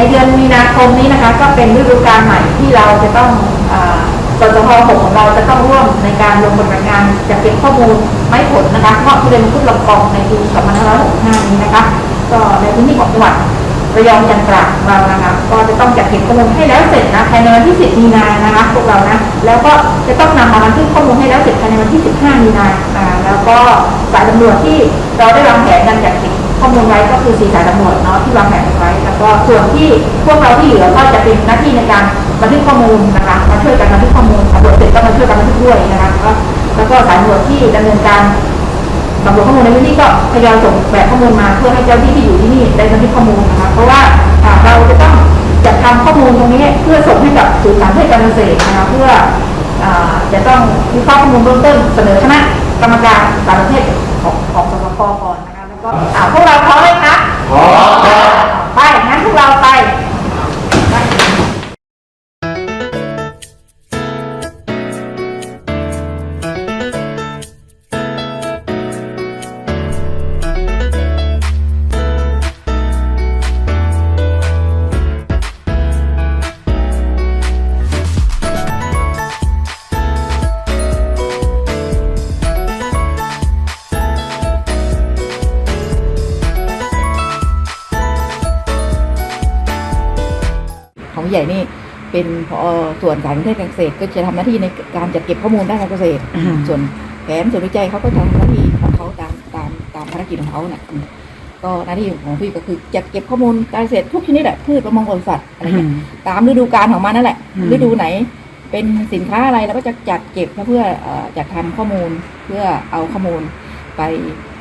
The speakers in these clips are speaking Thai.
ในเดือนมีนาคมนี้นะคะก็เป็นฤดูกาลใหม่ที่เราจะต้องกสพ6ของเราจะต้องร่วมในการลงปฏิบัติงานจัดเก็บข้อมูลไม้ผลนะคะเพราะทุเรียนมังคุดลำกองในปี2565นี้นะคะ ก็ในพื้นที่ของจังหวัดระยองจันทราเรานะคะก็จะต้องจัดเก็บข้อมูลให้แล้วเสร็จนะภายในวันที่ 10 มีนานะคะพวกเรานะแล้วก็จะต้องนำมาบันทึกข้อมูลให้แล้วเสร็จภายในวันที่ 15 มีนาอ่าแล้วก็สายตำรวจที่เราได้วางแผนการจัดเก็บ ข้อมูลไว้ก็คือสี่สายตำรวจเนาะที่วางแผนไว้ แล้วก็ส่วนที่พวกเราที่เหลือก็จะเป็นหน้าที่ในการบันทึกข้อมูลนะคะมาช่วยกันบันทึกข้อมูลตำรวจเสร็จก็มาช่วยกันบันทึกด้วยนะคะแล้วก็แล้วก็สายตำรวจที่ดำเนินการตำรวจข้อมูลในพื้นที่ก็ทยอยส่งแบบข้อมูลมาเพื่อให้เจ้าหน้าที่ที่อยู่ที่นี่ได้บันทึกข้อมูลนะคะเพราะว่าเราจะต้องจัดทำข้อมูลตรงนี้เพื่อส่งให้กับศูนย์สารเทศการเกษตรนะคะเพื่อจะต้องวิเคราะห์ข้อมูลเบื้องต้นเสนอคณะกรรมการสารเทศ อ่าพวกเราพร้อมไหมคะพร้อม ของใหญ่นี่เป็นพอส่วนการเทศการเกษตรก็จะทำหน้าที่ในการจัดเก็บข้อมูลด้านการเกษตร ส่วนแผนส่วนวิจัยเขาก็ทำหน้าที่ของเขาตามตามตามภารกิจของเขาน่ะอืมก็หน้าที่ของพี่ก็คือจัดเก็บข้อมูลการเกษตรทุกชนิดแหละพืชประมงปศุสัตว์อะไรเงี้ยตามฤดูกาลของมันนั่นแหละอืมฤดูไหน เป็นสินค้าอะไรเราก็จะจัดเก็บเพื่อเอ่อจัดทำข้อมูลเพื่อเอาข้อมูลไป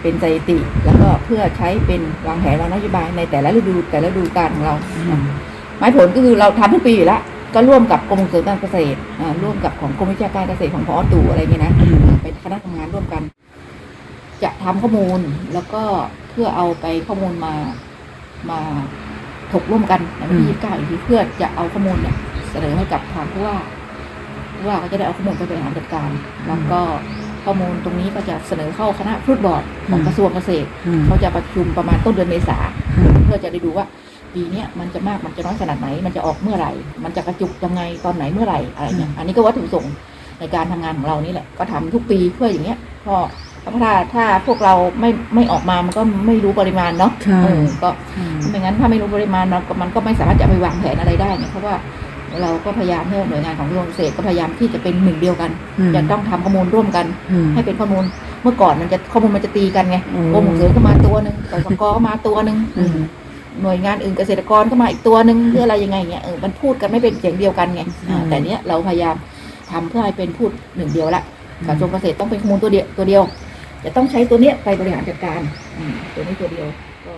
เป็นสถิติ แล้วก็เพื่อใช้เป็นวางแผนวางนโยบายในแต่ละฤดูแต่ละฤดูกาลของเรา ไม้ผลก็คือเราทำทุกปีอยู่แล้วก็ร่วมกับกรมส่งเสริมการเกษตรอ่าร่วมกับของกรมวิชาการเกษตรของพอตู่อะไรเงี้ยนะอืมอ่าเป็นคณะทำงานร่วมกัน จะทำข้อมูลแล้วก็เพื่อเอาไปข้อมูลมามาถกร่วมกันในวันที่ยี่สิบเก้าอีกทีเพื่อจะเอาข้อมูลเนี่ยเสนอให้กับทางผู้ว่าผู้ว่าก็จะได้เอาข้อมูลไปบริหารจัดการ แล้วก็ข้อมูลตรงนี้ก็จะเสนอเข้าคณะฟรุตบอร์ดของกระทรวงเกษตรเขาจะประชุมประมาณต้นเดือนเมษาเพื่อจะได้ดูว่า ปีเนี้ยมันจะมากมันจะน้อยขนาดไหน มันจะออกเมื่อไหร่ มันจะกระจุกยังไงตอนไหนเมื่อไหร่อะไรเงี้ยอันนี้ก็วัตถุประสงค์ในการทำงานของเรานี่แหละ ก็ทำทุกปีเพื่ออย่างเงี้ยก็ถ้าถ้าพวกเราไม่ไม่ออกมามันก็ไม่รู้ปริมาณเนาะใช่เออก็ไม่งั้นถ้าไม่รู้ปริมาณมันก็มันก็ไม่สามารถจะเอาไปวางแผนอะไรได้เนี่ยเพราะว่าเราก็พยายามให้หน่วยงานของกระทรวงเกษตรก็พยายามที่จะเป็นหนึ่งเดียวกันจะต้องทำข้อมูลร่วมกัน ให้เป็นข้อมูลเมื่อก่อนมันจะข้อมูลมันจะตีกันไงอืมกรมส่งเสริมก็มาตัวหนึ่งสสกก็มาตัวหนึ่ง หน่วยงานอื่นเกษตรกรก็มาอีกตัวหนึ่งหรืออะไรยังไงเงี้ยเออมันพูดกันไม่เป็นเสียงเดียวกันไงอ่าแต่เนี้ยเราพยายามทำเพื่อให้เป็นพูดหนึ่งเดียวละกระทรวงเกษตรต้องเป็นข้อมูลตัวเดียวตัวเดียว จะต้องใช้ตัวเนี้ยไปบริหารจัดการอืมตัวนี้ตัวเดียวก็